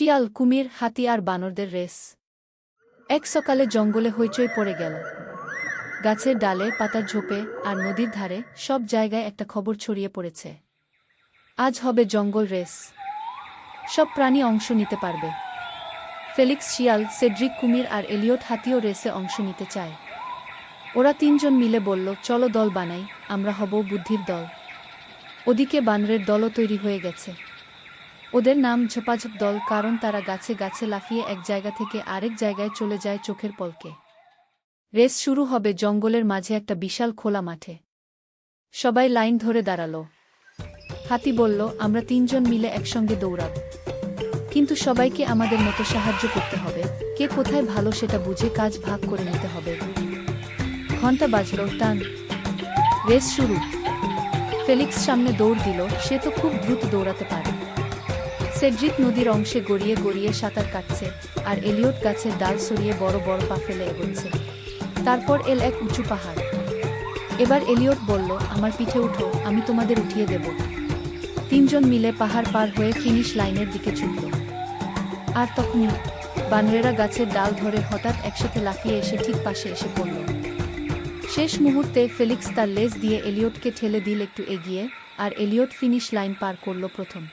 শিয়াল কুমির, হাতি আর বানরদের রেস। এক সকালে জঙ্গলে হইচই পড়ে গেল। গাছের ডালে, পাতার ঝোপে আর নদীর ধারে সব জায়গায় একটা খবর ছড়িয়ে পড়েছে। আজ হবে জঙ্গল রেস। সব প্রাণী অংশ নিতে পারবে। ফেলিক্স শিয়াল, সেড্রিক কুমির আর এলিয়ট হাতিও রেসে অংশ নিতে চায়। ওরা তিনজন মিলে বলল, চলো দল বানাই, আমরা হব বুদ্ধির দল। ওদিকে বানরের দলও তৈরি হয়ে গেছে। ওদের নাম ঝোপাঝোপ দল, কারণ তারা গাছে গাছে লাফিয়ে এক জায়গা থেকে আরেক জায়গায় চলে যায় চোখের পলকে। রেস শুরু হবে জঙ্গলের মাঝে একটা বিশাল খোলা মাঠে। সবাই লাইন ধরে দাঁড়াল। হাতি বলল, আমরা তিনজন মিলে একসঙ্গে দৌড়াব। কিন্তু সবাইকে আমাদের মতো সাহায্য করতে হবে। কে কোথায় ভালো সেটা বুঝে কাজ ভাগ করে নিতে হবে। ঘণ্টা বাজল, টান। রেস শুরু। ফেলিক্স সামনে দৌড় দিল, সে তো খুব দ্রুত দৌড়াতে পারে। সেড্রিক নদীর অংশে গড়িয়ে গড়িয়ে সাঁতার কাটছে, আর এলিয়ট গাছের ডাল সরিয়ে বড় বড় পা ফেলে এগোচ্ছে। তারপর এল এক উঁচু পাহাড়। এবার এলিয়ট বলল, আমার পিঠে উঠো, আমি তোমাদের উঠিয়ে দেব। তিনজন মিলে পাহাড় পার হয়ে ফিনিশ লাইনের দিকে ছুটল। আর তখনই বানরেরা গাছের ডাল ধরে হঠাৎ একসাথে লাফিয়ে এসে ঠিক পাশে এসে পড়ল। শেষ মুহূর্তে ফেলিক্স তার লেজ দিয়ে এলিয়টকে ঠেলে দিল একটু এগিয়ে, আর এলিয়ট ফিনিশ লাইন পার করল প্রথম।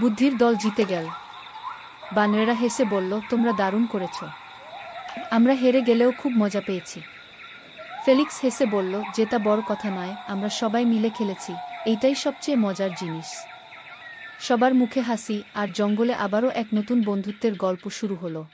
বুদ্ধির দল জিতে গেল। বানরেরা হেসে বলল, তোমরা দারুণ করেছ। আমরা হেরে গেলেও খুব মজা পেয়েছি। ফেলিক্স হেসে বলল যেটা বড় কথা নয়, আমরা সবাই মিলে খেলেছি। এইটাই সবচেয়ে মজার জিনিস। সবার মুখে হাসি, আর জঙ্গলে আবারও এক নতুন বন্ধুত্বের গল্প শুরু হলো।